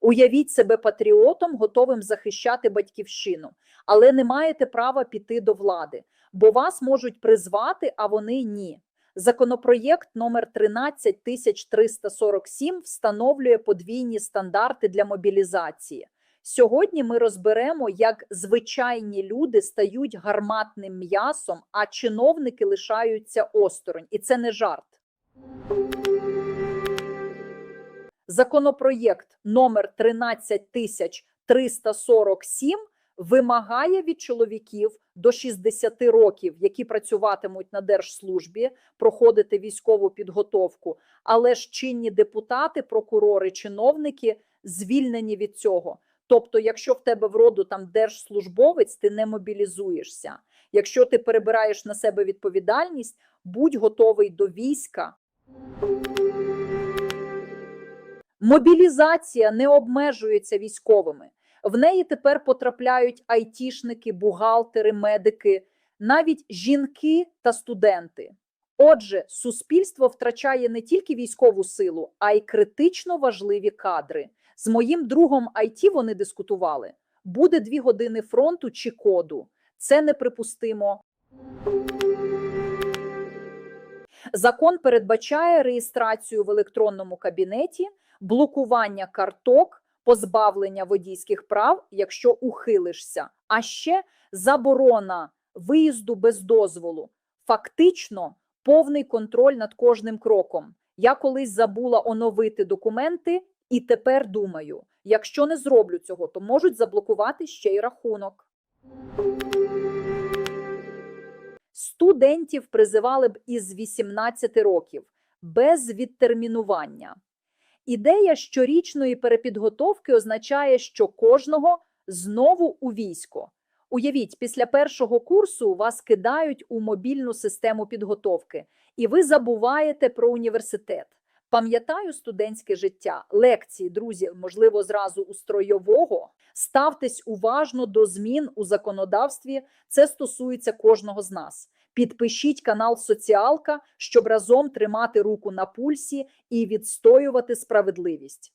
Уявіть себе патріотом, готовим захищати батьківщину, але не маєте права піти до влади, бо вас можуть призвати, а вони ні. Законопроєкт номер 13347 встановлює подвійні стандарти для мобілізації. Сьогодні ми розберемо, як звичайні люди стають гарматним м'ясом, а чиновники лишаються осторонь. І це не жарт. Законопроєкт номер 13347 вимагає від чоловіків до 60 років, які працюватимуть на держслужбі, проходити військову підготовку. Але ж чинні депутати, прокурори, чиновники звільнені від цього. Тобто, якщо в тебе в роду там держслужбовець, ти не мобілізуєшся. Якщо ти перебираєш на себе відповідальність, будь готовий до війська. Мобілізація не обмежується військовими. В неї тепер потрапляють айтішники, бухгалтери, медики, навіть жінки та студенти. Отже, суспільство втрачає не тільки військову силу, а й критично важливі кадри. З моїм другом IT вони дискутували: буде дві години фронту чи коду. Це неприпустимо. Закон передбачає реєстрацію в електронному кабінеті, блокування карток, позбавлення водійських прав, якщо ухилишся, а ще заборона виїзду без дозволу. Фактично повний контроль над кожним кроком. Я колись забула оновити документи, і тепер думаю: якщо не зроблю цього, то можуть заблокувати ще й рахунок. Студентів призивали б із 18 років без відтермінування. Ідея щорічної перепідготовки означає, що кожного знову у військо. Уявіть, після першого курсу вас кидають у мобільну систему підготовки, і ви забуваєте про університет. Пам'ятаю студентське життя, лекції, друзі, можливо, зразу у стройового. Ставтесь уважно до змін у законодавстві. Це стосується кожного з нас. Підпишіть канал Соціалка, щоб разом тримати руку на пульсі і відстоювати справедливість.